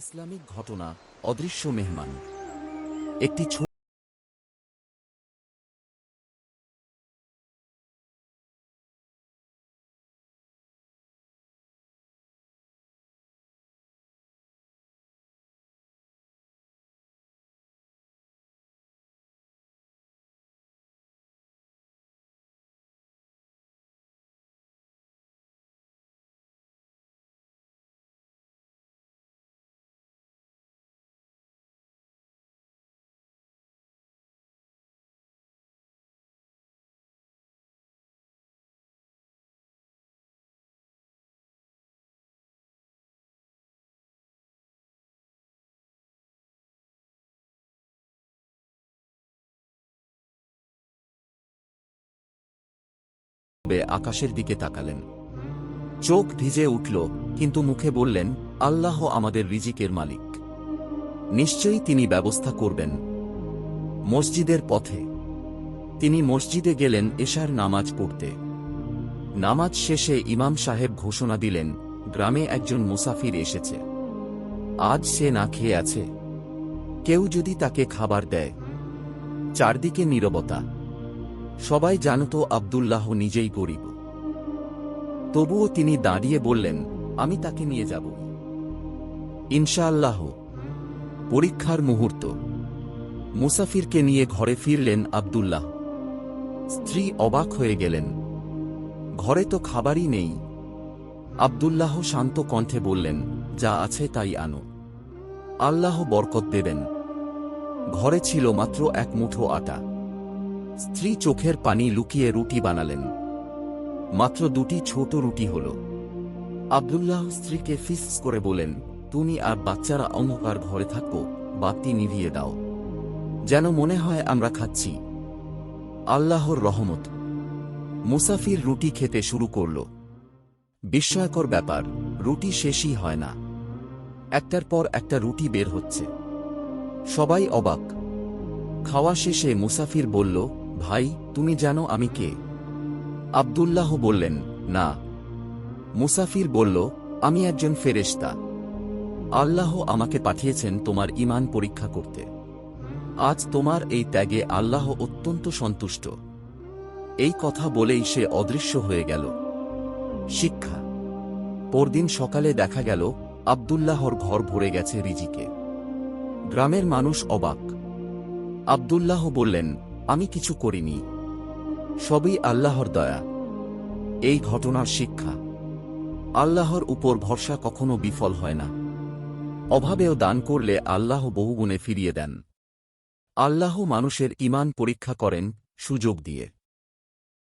Islamic ঘটনা অদৃশ্য মেহমান। একটি আকাশের দিকে তাকালেন। চোখ ভিজে উঠল, কিন্তু মুখে বললেন, আল্লাহ আমাদের রিজিকের মালিক। নিশ্চয়ই তিনি ব্যবস্থা করবেন মসজিদের পথে। তিনি মসজিদে গেলেন এশার নামাজ পড়তে। নামাজ শেষে ইমাম সাহেব ঘোষণা দিলেন, গ্রামে একজন মুসাফির এসেছে। আজ সে না খেয়ে আছে। কেউ যদি তাকে খাবার দেয়। চারদিকে নীরবতা। সবাই জানত আব্দুল্লাহ নিজেই গরিব। তবুও তিনি দাঁড়িয়ে বললেন, আমি তাকে নিয়ে যাব। ইনশাআল্লাহ, পরীক্ষার মুহূর্ত। মুসাফিরকে নিয়ে ঘরে ফিরলেন আব্দুল্লাহ। স্ত্রী অবাক হয়ে গেলেন। ঘরে তো খাবারই নেই। আব্দুল্লাহ শান্ত কণ্ঠে বললেন, যা আছে তাই আনো। আল্লাহ বরকত দেবেন। ঘরে ছিল মাত্র এক মুঠো আটা। স্ত্রী চোখের পানি লুকিয়ে রুটি বানালেন। মাত্র দুটি ছোট রুটি হল। আবদুল্লাহ স্ত্রীকে ফিস করে বলেন, তুমি আর বাচ্চারা অন্ধকার ঘরে থাকো, বাতি নিভিয়ে দাও। যেন মনে হয় আমরা খাচ্ছি। আল্লাহর রহমত। মুসাফির রুটি খেতে শুরু করল। বিস্ময়কর ব্যাপার, রুটি শেষই হয় না। একটার পর একটা রুটি বের হচ্ছে। সবাই অবাক। খাওয়া শেষে মুসাফির বলল ভাই, তুমি জানো আমি কে। আব্দুল্লাহ বললেন, না। মুসাফির বলল, আমি একজন ফেরেশতা। আল্লাহ আমাকে পাঠিয়েছেন তোমার ঈমান পরীক্ষা করতে। আজ তোমার এই ত্যাগে আল্লাহ অত্যন্ত সন্তুষ্ট। এই কথা বলেই সে অদৃশ্য হয়ে গেল। শিক্ষা। পরদিন সকালে দেখা গেল, আবদুল্লাহর ঘর ভরে গেছে রিজিকে। গ্রামের মানুষ অবাক। আবদুল্লাহ বললেন আমি কিছু করিনি। সবই আল্লাহর দয়া। এই ঘটনার শিক্ষা। আল্লাহর উপর ভরসা কখনো বিফল হয় না। অভাবেও দান করলে আল্লাহ বহুগুণে ফিরিয়ে দেন। আল্লাহ মানুষের ইমান পরীক্ষা করেন, সুযোগ দিয়ে।